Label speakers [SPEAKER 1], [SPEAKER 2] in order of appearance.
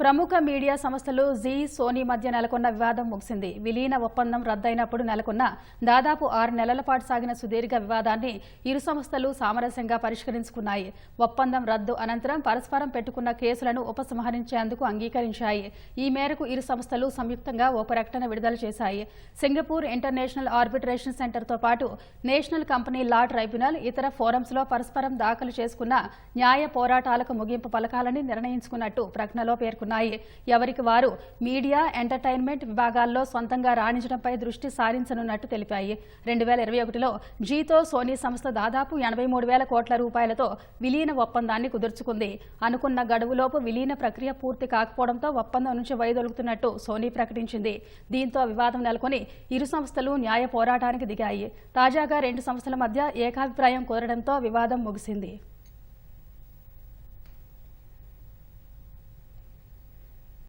[SPEAKER 1] ప్రముఖ మీడియా సంస్థలు G Sony మధ్య నెలకొన్న వివాదం ముగిసింది. విలీన ఒప్పందం రద్దయినప్పుడు నెలకొన్న దాదాపు ఆరు నెలల పాటు సాగిన సుదీర్ఘ వివాదాన్ని ఇరు సంస్థలు సామరస్యంగా పరిష్కరించుకున్నాయి. ఒప్పందం రద్దు అనంతరం పరస్పరం పెట్టుకున్న కేసులను ఉపసంహరించేందుకు అంగీకరించాయి. ఈ మేరకు ఇరు సంస్థలు సంయుక్తంగా ఓ ప్రకటన విడుదల చేశాయి. సింగపూర్ ఇంటర్నేషనల్ ఆర్బిట్రేషన్ సెంటర్తో పాటు నేషనల్ కంపెనీ లా ట్రైబ్యునల్ ఇతర ఫోరమ్స్లో పరస్పరం దాఖలు చేసుకున్న న్యాయ పోరాటాలకు ముగింపు పలకాలని నిర్ణయించుకున్నట్టు ప్రకటనలో పేర్కొన్నారు ఉన్నాయి. ఎవరికి వారు మీడియా ఎంటర్టైన్మెంట్ విభాగాల్లో సొంతంగా రాణించడంపై దృష్టి సారించనున్నట్టు తెలిపాయి. రెండు వేల ఇరవై ఒకటిలో జీతో సోనీ సంస్థ దాదాపు ఎనభై మూడు వేల కోట్ల రూపాయలతో విలీన ఒప్పందాన్ని కుదుర్చుకుంది. అనుకున్న గడువులోపు విలీన ప్రక్రియ పూర్తి కాకపోవడంతో ఒప్పందం నుంచి వైదొలుగుతున్నట్టు సోనీ ప్రకటించింది. దీంతో వివాదం నెలకొని ఇరు సంస్థలు న్యాయ పోరాటానికి దిగాయి. తాజాగా రెండు సంస్థల మధ్య ఏకాభిప్రాయం కుదరడంతో వివాదం ముగిసింది.